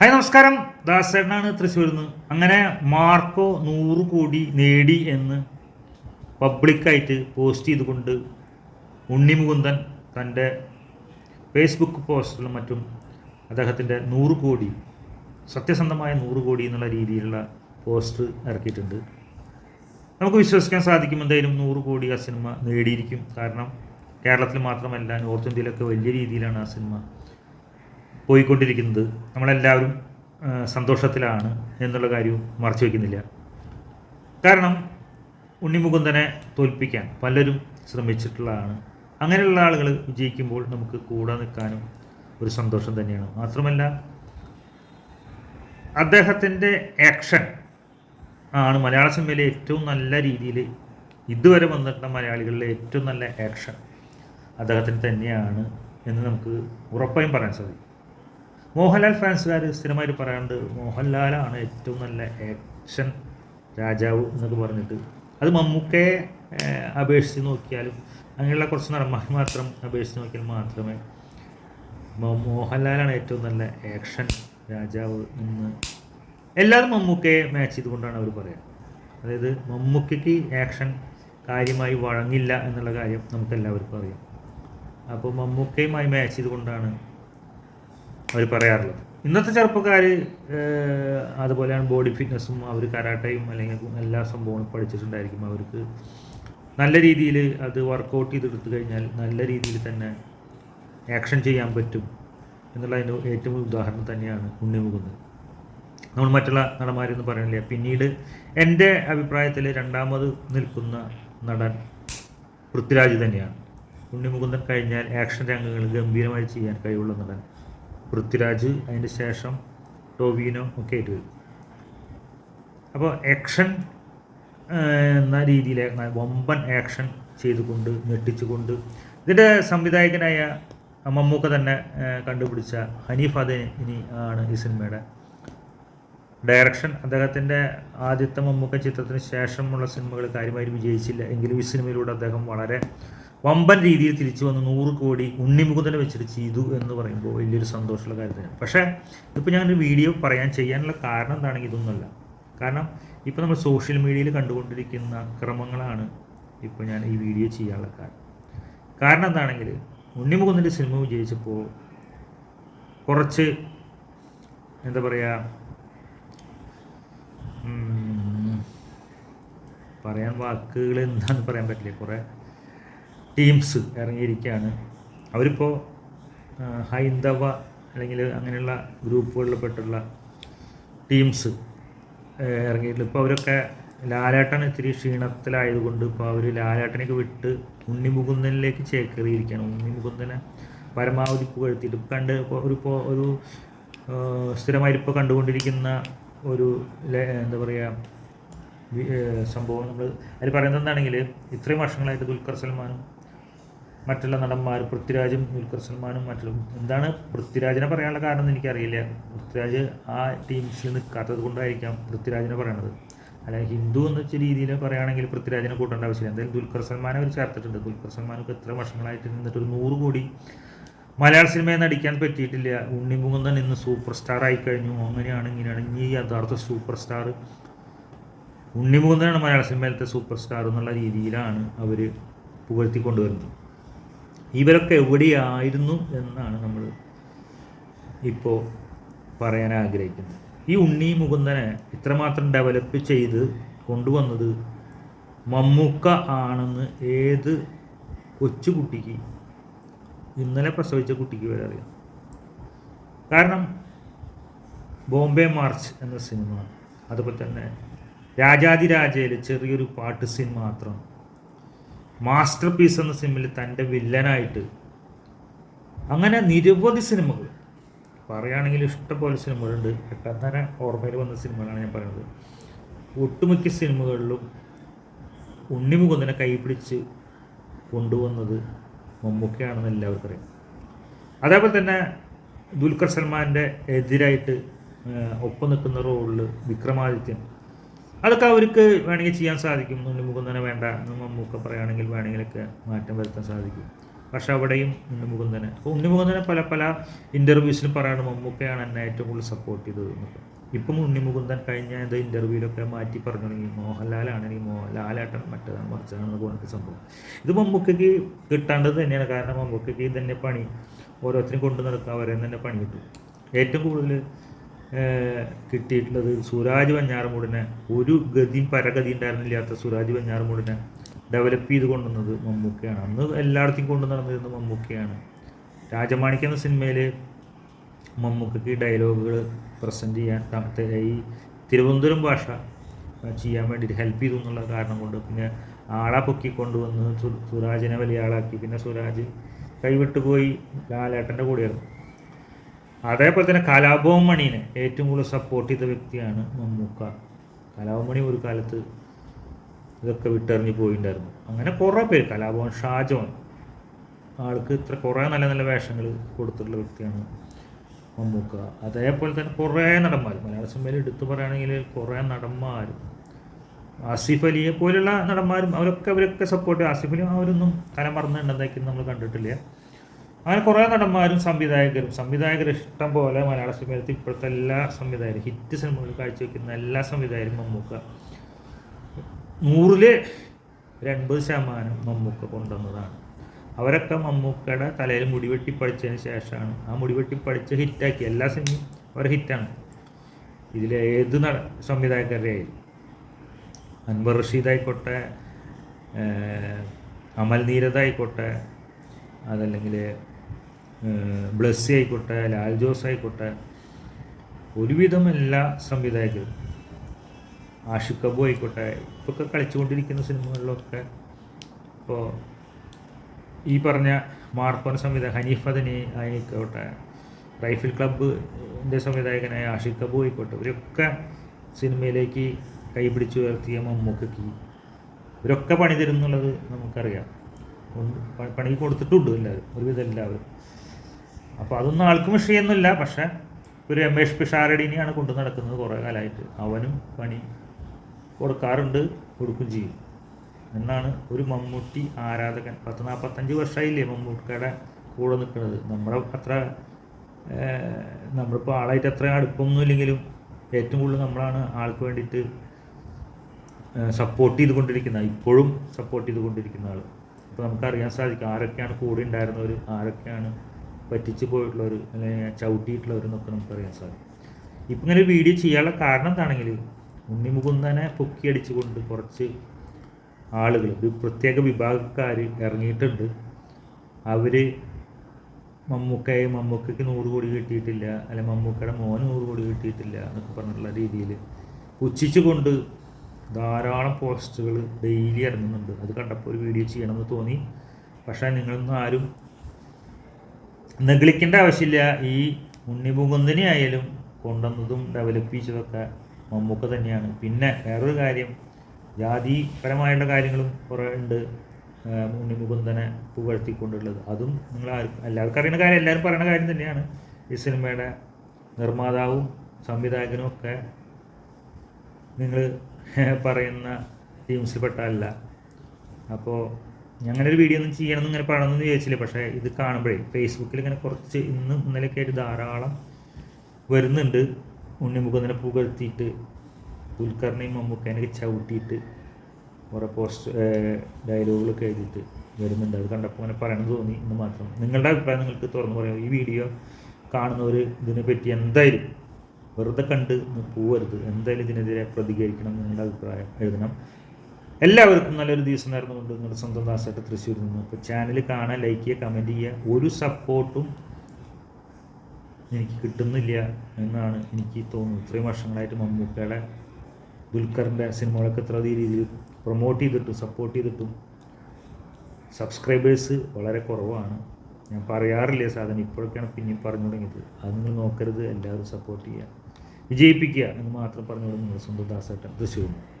Hi നമസ്കാരം. ദാസേട്ടനാണ് തൃശ്ശൂരിൽ നിന്ന്. അങ്ങനെ മാർക്കോ നൂറ് കോടി നേടി എന്ന് പബ്ലിക്കായിട്ട് പോസ്റ്റ് ചെയ്തുകൊണ്ട് ഉണ്ണി മുകുന്ദൻ തന്റെ ഫേസ്ബുക്ക് പോസ്റ്റിലും മറ്റും അദ്ദേഹത്തിന്റെ നൂറ് കോടി സത്യസന്ധമായ നൂറ് കോടി എന്നുള്ള രീതിയിലുള്ള പോസ്റ്റ് ഇറക്കിയിട്ടുണ്ട്. നമുക്ക് വിശ്വസിക്കാൻ സാധിക്കും എന്തായാലും നൂറ് കോടി ആ സിനിമ നേടിയിരിക്കും. കാരണം കേരളത്തിൽ മാത്രമല്ല നോർത്ത് ഇന്ത്യയിലൊക്കെ വലിയ രീതിയിലാണ് ആ സിനിമ പോയിക്കൊണ്ടിരിക്കുന്നത്. നമ്മളെല്ലാവരും സന്തോഷത്തിലാണ് എന്നുള്ള കാര്യവും മറച്ചു വയ്ക്കുന്നില്ല കാരണം ഉണ്ണിമുകുന്ദനെ തോൽപ്പിക്കാൻ പലരും ശ്രമിച്ചിട്ടുള്ളതാണ്. അങ്ങനെയുള്ള ആളുകൾ വിജയിക്കുമ്പോൾ നമുക്ക് കൂടെ നിൽക്കാനും ഒരു സന്തോഷം തന്നെയാണ്. മാത്രമല്ല അദ്ദേഹത്തിന്റെ ആക്ഷൻ ആണ് മലയാള സിനിമയിലെ ഏറ്റവും നല്ല രീതിയിൽ ഇതുവരെ വന്നിട്ടുള്ള മലയാളികളിലെ ഏറ്റവും നല്ല ആക്ഷൻ അദ്ദേഹത്തിന് തന്നെയാണ് എന്ന് നമുക്ക് ഉറപ്പായും പറയാൻ സാധിക്കും. മോഹൻലാൽ ഫാൻസുകാർ സ്ഥിരമായിട്ട് പറയാറുണ്ട് മോഹൻലാലാണ് ഏറ്റവും നല്ല ആക്ഷൻ രാജാവ് എന്നൊക്കെ പറഞ്ഞിട്ട്. അത് മമ്മൂക്കയെ അപേക്ഷിച്ച് നോക്കിയാലും അങ്ങനെയുള്ള കുറച്ച് നടന്മാർ മാത്രം അപേക്ഷിച്ച് നോക്കിയാൽ മാത്രമേ മോഹൻലാലാണ് ഏറ്റവും നല്ല ആക്ഷൻ രാജാവ് എന്ന് എല്ലാവരും മമ്മൂക്കയെ മാച്ച് ചെയ്തുകൊണ്ടാണ് അവർ പറയുക അതായത് മമ്മൂക്കയ്ക്ക് ആക്ഷൻ കാര്യമായി വഴങ്ങില്ല എന്നുള്ള കാര്യം നമുക്കെല്ലാവർക്കും അറിയാം. അപ്പോൾ മമ്മൂക്കയുമായി മാച്ച് ചെയ്തുകൊണ്ടാണ് അവർ പറയാറുള്ളത്. ഇന്നത്തെ ചെറുപ്പക്കാർ അതുപോലെയാണ് ബോഡി ഫിറ്റ്നസ്സും അവർ കരാട്ടയും അല്ലെങ്കിൽ എല്ലാ സംഭവവും പഠിച്ചിട്ടുണ്ടായിരിക്കും. അവർക്ക് നല്ല രീതിയിൽ അത് വർക്കൗട്ട് ചെയ്തെടുത്തു കഴിഞ്ഞാൽ നല്ല രീതിയിൽ തന്നെ ആക്ഷൻ ചെയ്യാൻ പറ്റും എന്നുള്ളതിന്റെ ഏറ്റവും ഉദാഹരണം തന്നെയാണ് ഉണ്ണിമുകുന്നത് നമ്മൾ മറ്റുള്ള നടന്മാരെന്ന് പറയുന്നില്ല പിന്നീട് എന്റെ അഭിപ്രായത്തിൽ രണ്ടാമത് നിൽക്കുന്ന നടൻ പൃഥ്വിരാജ് തന്നെയാണ്. ഉണ്ണിമുകുന്ദൻ കഴിഞ്ഞാൽ ആക്ഷൻ രംഗങ്ങൾ ഗംഭീരമായി ചെയ്യാൻ കഴിവുള്ള നടൻ. പൃഥ്വിരാജ് അതിന്റെ ശേഷം ടോവിനോ ഒക്കെ ആയിട്ട് വരും. അപ്പോൾ ആക്ഷൻ എന്ന രീതിയിൽ വമ്പൻ ആക്ഷൻ ചെയ്തുകൊണ്ട് ഞെട്ടിച്ചുകൊണ്ട്. ഇതിന്റെ സംവിധായകനായ മമ്മൂക്ക തന്നെ കണ്ടുപിടിച്ച ഹനീഫ് അദനി ആണ് ഈ സിനിമയുടെ ഡയറക്ഷൻ അദ്ദേഹത്തിന്റെ ആദ്യത്തെ മമ്മൂക്ക ചിത്രത്തിന് ശേഷമുള്ള സിനിമകൾ കാര്യമായി വിജയിച്ചില്ല. എങ്കിലും ഈ സിനിമയിലൂടെ അദ്ദേഹം വളരെ വമ്പൻ രീതിയിൽ തിരിച്ചു വന്ന് നൂറ് കോടി ഉണ്ണിമുകുന്ദനെ വെച്ചിട്ട് ചെയ്തു എന്ന് പറയുമ്പോൾ വലിയൊരു സന്തോഷമുള്ള കാര്യത്തിന് പക്ഷേ ഇപ്പോൾ ഞാനൊരു വീഡിയോ പറയാൻ ചെയ്യാനുള്ള കാരണം എന്താണെങ്കിൽ ഇതൊന്നുമല്ല. കാരണം ഇപ്പോൾ നമ്മൾ സോഷ്യൽ മീഡിയയിൽ കണ്ടുകൊണ്ടിരിക്കുന്ന അക്രമങ്ങളാണ് ഇപ്പോൾ ഞാൻ ഈ വീഡിയോ ചെയ്യാനുള്ള കാരണം. കാരണം എന്താണെങ്കിൽ ഉണ്ണിമുകുന്ദന്റെ സിനിമ വിജയിച്ചപ്പോൾ കുറച്ച് എന്താ പറയുക പറയാൻ വാക്കുകൾ എന്താണെന്ന് പറയാൻ പറ്റില്ല. കുറേ ടീംസ് ഇറങ്ങിയിരിക്കുകയാണ്. അവരിപ്പോൾ ഹൈന്ദവ അല്ലെങ്കിൽ അങ്ങനെയുള്ള ഗ്രൂപ്പുകളിൽ പെട്ടുള്ള ടീംസ് ഇറങ്ങിയിട്ടുണ്ട്. ഇപ്പോൾ അവരൊക്കെ ലാലേട്ടൻ ഇത്തിരി ക്ഷീണത്തിലായതുകൊണ്ട് ഇപ്പോൾ അവർ ലാലേട്ടനൊക്കെ വിട്ട് ഉണ്ണിമുകുന്ദനിലേക്ക് ചേക്കേറിയിരിക്കുകയാണ്. ഉണ്ണിമുകുന്ദനെ പരമാവധി പുകഴ്ത്തിയിട്ട് കണ്ട് ഒരു ഒരു സ്ഥിരമായിട്ട് കണ്ടുകൊണ്ടിരിക്കുന്ന ഒരു എന്താ പറയുക സംഭവം നമ്മൾ അതിൽ പറയുന്നത് എന്താണെങ്കിൽ ഇത്രയും വർഷങ്ങളായിട്ട് ദുൽഖർ സൽമാനും മറ്റുള്ള നടന്മാർ പൃഥ്വിരാജും ദുൽഖർ സൽമാനും മറ്റുള്ള എന്താണ് പൃഥ്വിരാജിനെ പറയാനുള്ള കാരണം എന്ന് എനിക്കറിയില്ല. പൃഥ്വിരാജ് ആ ടീംസിൽ നിൽക്കാത്തത് കൊണ്ടായിരിക്കാം പൃഥ്വിരാജിനെ പറയണത്. അല്ല ഹിന്ദു എന്ന രീതിയിൽ പറയുകയാണെങ്കിൽ പൃഥ്വിരാജിനെ കൂട്ടേണ്ട ആവശ്യമില്ല. എന്തായാലും ദുൽഖർ സൽമാനെ അവർ ചേർത്തിട്ടുണ്ട്. ദുൽഖർ സൽമാനൊക്കെ എത്ര വർഷങ്ങളായിട്ട് നിന്നിട്ട് ഒരു നൂറ് കോടി മലയാള സിനിമയെ നടിക്കാൻ പറ്റിയിട്ടില്ല. ഉണ്ണിമുകുന്ദൻ ഇന്ന് സൂപ്പർ സ്റ്റാർ ആയി കഴിഞ്ഞു. അങ്ങനെയാണ് ഇങ്ങനെയാണ് ഈ യഥാർത്ഥ സൂപ്പർ സ്റ്റാർ ഉണ്ണിമുഖം തന്നെയാണ് മലയാള സിനിമയിലത്തെ സൂപ്പർ സ്റ്റാർ എന്നുള്ള രീതിയിലാണ് അവർ പുകഴ്ത്തിക്കൊണ്ടുവരുന്നത് ഇവരൊക്കെ എവിടെയായിരുന്നു എന്നാണ് നമ്മൾ ഇപ്പോൾ പറയാൻ ആഗ്രഹിക്കുന്നത്. ഈ ഉണ്ണി മുകുന്ദനെ ഇത്രമാത്രം ഡെവലപ്പ് ചെയ്ത് കൊണ്ടുവന്നത് മമ്മൂക്ക ആണെന്ന് ഏത് കൊച്ചുകുട്ടിക്ക് ഇന്നലെ പ്രസവിച്ച കുട്ടിക്ക് വരെ അറിയാം. കാരണം ബോംബെ മാർച്ച് എന്ന സിനിമ അതുപോലെ തന്നെ രാജാതിരാജയിൽ ചെറിയൊരു പാട്ട് സീൻ മാത്രം മാസ്റ്റർ പീസ് എന്ന സിനിമയിൽ തന്റെ വില്ലനായിട്ട്. അങ്ങനെ നിരവധി സിനിമകൾ. പറയുകയാണെങ്കിൽ ഇഷ്ടംപോലെ സിനിമകളുണ്ട്. പെട്ടെന്ന് തന്നെ ഓർമ്മയിൽ വന്ന സിനിമകളാണ് ഞാൻ പറയുന്നത്. ഒട്ടുമിക്ക സിനിമകളിലും ഉണ്ണിമുകുന്ദനെ കൈപിടിച്ച് കൊണ്ടുവന്നത് മമ്മൂക്കയാണെന്ന് എല്ലാവർക്കും അറിയാം. അതേപോലെ തന്നെ ദുൽഖർ സൽമാന്റെ എതിരായിട്ട് ഒപ്പം നിൽക്കുന്ന റോളിൽ വിക്രമാദിത്യൻ അതൊക്കെ അവർക്ക് വേണമെങ്കിൽ ചെയ്യാൻ സാധിക്കും. ഉണ്ണിമുകുന്ദനെ വേണ്ട എന്ന് മമ്മൂക്ക പറയുകയാണെങ്കിൽ വേണമെങ്കിലൊക്കെ മാറ്റം വരുത്താൻ സാധിക്കും. പക്ഷെ അവിടെയും ഉണ്ണിമുകുന്ദനെ അപ്പോൾ ഉണ്ണിമുകുന്ദനെ പല പല ഇന്റർവ്യൂസിലും പറയാണ് മമ്മൂക്കയാണ് എന്നെ ഏറ്റവും കൂടുതൽ സപ്പോർട്ട് ചെയ്തത് എന്നൊക്കെ. ഇപ്പം ഉണ്ണിമുകുന്ദൻ കഴിഞ്ഞ എന്ത് ഇന്റർവ്യൂവിലൊക്കെ മാറ്റി പറഞ്ഞു തുടങ്ങി ഈ മോഹൻലാലേട്ടൻ മറ്റേതാണ് മറിച്ചതാണെന്ന് പറഞ്ഞിട്ട് സംഭവം. ഇത് മമ്മൂക്കയ്ക്ക് കിട്ടേണ്ടത് തന്നെയാണ്. കാരണം മമ്മൂക്കയ്ക്ക് തന്നെ പണി. ഓരോരുത്തരും കൊണ്ടു നടക്കുക അവരെ തന്നെ പണി കിട്ടും. ഏറ്റവും കൂടുതൽ കിട്ടിയിട്ടുള്ളത് സുരാജ് വഞ്ഞാറമൂടിനെ ഒരു ഗതിയും പരഗതി ഉണ്ടായിരുന്നില്ലാത്ത സുരാജ് വഞ്ഞാറമൂടിനെ ഡെവലപ്പ് ചെയ്ത് കൊണ്ടുവന്നത് മമ്മൂക്കയാണ്. അന്ന് എല്ലായിടത്തും കൊണ്ടു നടന്നിരുന്നത് മമ്മൂക്കയാണ്. രാജമാണിക്ക എന്ന സിനിമയിൽ മമ്മൂക്കയ്ക്ക് ഡയലോഗുകൾ പ്രസന്റ് ചെയ്യാൻ ഈ തിരുവനന്തപുരം ഭാഷ ചെയ്യാൻ വേണ്ടിയിട്ട് ഹെൽപ്പ് ചെയ്തു എന്നുള്ള കാരണം കൊണ്ട് പിന്നെ ആളെ പൊക്കി കൊണ്ടുവന്ന് സുരാജിനെ വലിയ ആളാക്കി. പിന്നെ സുരാജ് കൈവിട്ട് പോയി ലാലേട്ടന്റെ കൂടെയായിരുന്നു. അതേപോലെ തന്നെ കലാഭവൻ മണീനെ ഏറ്റവും കൂടുതൽ സപ്പോർട്ട് ചെയ്ത വ്യക്തിയാണ് മമ്മൂക്ക. കലാഭവൻ മണി ഒരു കാലത്ത് ഇതൊക്കെ വിട്ടെറിഞ്ഞ് പോയിട്ടുണ്ടായിരുന്നു അങ്ങനെ കുറേ പേര് കലാഭവൻ ഷാജോൻ ആൾക്ക് ഇത്ര കുറേ നല്ല നല്ല വേഷങ്ങൾ കൊടുത്തിട്ടുള്ള വ്യക്തിയാണ് മമ്മൂക്ക. അതേപോലെ തന്നെ കുറേ നടന്മാർ മലയാള സിനിമയിൽ എടുത്തു പറയുകയാണെങ്കിൽ കുറേ നടന്മാർ ആസിഫ് അലിയെ പോലുള്ള നടന്മാരും അവരൊക്കെ അവരൊക്കെ സപ്പോർട്ട് ആസിഫ് അലി അവരൊന്നും തല മറന്നുണ്ടെന്നൊക്കെ നമ്മൾ കണ്ടിട്ടില്ല. അങ്ങനെ കുറേ നടന്മാരും സംവിധായകരും സംവിധായകർ ഇഷ്ടം പോലെ മലയാള സിനിമയിൽ ഇപ്പോഴത്തെ എല്ലാ സംവിധായകരും ഹിറ്റ് സിനിമകൾ കാഴ്ചവെക്കുന്ന എല്ലാ സംവിധായകരും മമ്മൂക്ക. നൂറിൽ ഒരൻപത് ശതമാനം മമ്മൂക്ക കൊണ്ടുവന്നതാണ്. അവരൊക്കെ മമ്മൂക്കയുടെ തലയിൽ മുടിവെട്ടി പഠിച്ചതിന് ശേഷമാണ്. ആ മുടിവെട്ടി പഠിച്ച് ഹിറ്റാക്കി. എല്ലാ സിനിമയും അവരെ ഹിറ്റാണ്. ഇതിലെ ഏത് നട സംവിധായകരുടെ ആയാലും. അൻവർ റഷീദ് ആയിക്കോട്ടെ അമൽ നീരദ് ആയിക്കോട്ടെ അതല്ലെങ്കിൽ ബ്ലസ്സി ആയിക്കോട്ടെ ലാൽ ജോസ് ആയിക്കോട്ടെ ഒരുവിധം എല്ലാ സംവിധായകരും ആഷിഖ് കബു ആയിക്കോട്ടെ ഇപ്പൊക്കെ കളിച്ചുകൊണ്ടിരിക്കുന്ന സിനിമകളിലൊക്കെ ഇപ്പോൾ ഈ പറഞ്ഞ മാർക്കോൻ സംവിധായകൻ ഹനീഫ് അദനി ആയിക്കോട്ടെ റൈഫിൾ ക്ലബ്ബിന്റെ സംവിധായകനായ ആഷിഖ് കബു ആയിക്കോട്ടെ ഇവരൊക്കെ സിനിമയിലേക്ക് കൈപിടിച്ച് ഉയർത്തിയ മമ്മൂക്കയ്ക്ക് ഇവരൊക്കെ പണി തരുന്നുള്ളത് നമുക്കറിയാം പണി കൊടുത്തിട്ടുണ്ട് എല്ലാവരും ഒരുവിധം എല്ലാവരും. അപ്പോൾ അതൊന്നും ആൾക്കും വിഷയമൊന്നുമില്ല. പക്ഷേ ഒരു രമേഷ് പിഷാരടിനെയാണ് കൊണ്ടു നടക്കുന്നത് കുറേ കാലമായിട്ട്. അവനും പണി കൊടുക്കാറുണ്ട് കൊടുക്കും ചെയ്യും. എന്നാണ് ഒരു മമ്മൂട്ടി ആരാധകൻ. പത്ത് നാൽപ്പത്തഞ്ച് വർഷമായില്ലേ മമ്മൂട്ടിയുടെ കൂടെ നിൽക്കുന്നത്. നമ്മുടെ അത്ര നമ്മളിപ്പോൾ ആളായിട്ട് അത്ര അടുപ്പമൊന്നും ഇല്ലെങ്കിലും ഏറ്റവും കൂടുതൽ നമ്മളാണ് ആൾക്ക് വേണ്ടിയിട്ട് സപ്പോർട്ട് ചെയ്തുകൊണ്ടിരിക്കുന്ന ഇപ്പോഴും സപ്പോർട്ട് ചെയ്തുകൊണ്ടിരിക്കുന്ന ആൾ അപ്പോൾ നമുക്കറിയാൻ സാധിക്കും ആരൊക്കെയാണ് കൂടെ ഉണ്ടായിരുന്നവർ ആരൊക്കെയാണ് പറ്റിച്ച് പോയിട്ടുള്ളവർ അല്ലെങ്കിൽ ചവിട്ടിയിട്ടുള്ളവർ എന്നൊക്കെ നമുക്കറിയാൻ സാധിക്കും. ഇപ്പം ഇങ്ങനെ വീഡിയോ ചെയ്യാനുള്ള കാരണം എന്താണെങ്കിൽ ഉണ്ണിമുകുന്ദനെ പൊക്കിയടിച്ചുകൊണ്ട് കുറച്ച് ആളുകൾ ഒരു പ്രത്യേക വിഭാഗക്കാർ ഇറങ്ങിയിട്ടുണ്ട്. അവർ മമ്മൂക്കയെ മമ്മൂക്കയ്ക്ക് നൂറ് കോടി കിട്ടിയിട്ടില്ല അല്ലെ മമ്മൂക്കയുടെ മോന് നൂറ് കോടി കിട്ടിയിട്ടില്ല എന്നൊക്കെ പറഞ്ഞിട്ടുള്ള രീതിയിൽ പുച്ഛിച്ചുകൊണ്ട് ധാരാളം പോസ്റ്റുകൾ ഡെയിലി ഇറങ്ങുന്നുണ്ട്. അത് കണ്ടപ്പോൾ ഒരു വീഡിയോ ചെയ്യണമെന്ന് തോന്നി. പക്ഷേ നിങ്ങളൊന്നും ആരും നെഗ്ലിക്കേണ്ട ആവശ്യമില്ല. ഈ ഉണ്ണിമുകുന്ദനെ ആയാലും കൊണ്ടുവന്നതും ഡെവലപ്പ് ചെയ്തതൊക്കെ മമ്മൂക്ക തന്നെയാണ്. പിന്നെ വേറൊരു കാര്യം ജാതിപരമായുള്ള കാര്യങ്ങളും കുറേ ഉണ്ട് ഉണ്ണിമുകുന്ദനെ പുകഴ്ത്തിക്കൊണ്ടുള്ളത്. അതും നിങ്ങൾ എല്ലാവർക്കും അറിയുന്ന കാര്യം എല്ലാവരും പറയുന്ന കാര്യം തന്നെയാണ്. ഈ സിനിമയുടെ നിർമ്മാതാവും സംവിധായകനും ഒക്കെ നിങ്ങൾ പറയുന്ന ടീംസിൽപ്പെട്ടല്ല അപ്പോൾ അങ്ങനെ ഒരു വീഡിയോ ഒന്നും ചെയ്യണമെന്ന് ഇങ്ങനെ പറയണമെന്ന് വിചാരിച്ചില്ല. പക്ഷേ ഇത് കാണുമ്പോഴേ ഫേസ്ബുക്കിൽ ഇങ്ങനെ കുറച്ച് ഇന്ന് ഇന്നലെയൊക്കെ ആയിട്ട് ധാരാളം വരുന്നുണ്ട്. ഉണ്ണിമുഖത്തിനെ പുകഴ്ത്തിയിട്ട് ദുൽഖറിനെയും മമ്മൂക്കേനെയൊക്കെ ചവിട്ടിയിട്ട് കുറേ പോസ്റ്റ് ഡയലോഗുകളൊക്കെ എഴുതിയിട്ട് വരുന്നുണ്ട്. അത് കണ്ടപ്പോൾ അങ്ങനെ പറയണമെന്ന് തോന്നി. എന്ന് മാത്രം. നിങ്ങളുടെ അഭിപ്രായം നിങ്ങൾക്ക് തുറന്നു പറയാം ഈ വീഡിയോ കാണുന്നവർ ഇതിനെപ്പറ്റി എന്തായാലും വെറുതെ കണ്ട് പോവരുത്. എന്തായാലും ഇതിനെതിരെ പ്രതികരിക്കണം നിങ്ങളുടെ അഭിപ്രായം എഴുതണം. എല്ലാവർക്കും നല്ലൊരു ദിവസം നേർന്നുകൊണ്ട് നിങ്ങളുടെ സ്വന്തം ദാസായിട്ട് തൃശ്ശൂരിൽ നിന്ന് അപ്പോൾ ചാനൽ കാണാൻ ലൈക്ക് ചെയ്യുക കമന്റ് ചെയ്യുക ഒരു സപ്പോർട്ടും എനിക്ക് കിട്ടുന്നില്ല എന്നാണ് എനിക്ക് തോന്നുന്നത്. ഇത്രയും വർഷങ്ങളായിട്ട് മമ്മൂക്കയുടെ ദുൽഖറിന്റെ സിനിമകളൊക്കെ ഇത്ര രീതിയിൽ പ്രൊമോട്ട് ചെയ്തിട്ടും സപ്പോർട്ട് ചെയ്തിട്ടും സബ്സ്ക്രൈബേഴ്സ് വളരെ കുറവാണ്. ഞാൻ പറയാറില്ല സാധനം. ഇപ്പോഴൊക്കെയാണ് പിന്നെയും പറഞ്ഞു തുടങ്ങിയത്. അത് നിങ്ങൾ നോക്കരുത്. എല്ലാവരും സപ്പോർട്ട് ചെയ്യുക. വിജയിപ്പിക്കുക എന്ന് മാത്രം പറഞ്ഞുകൊണ്ട് നിങ്ങൾ സ്വന്തം ദാസായിട്ട് നിന്ന്.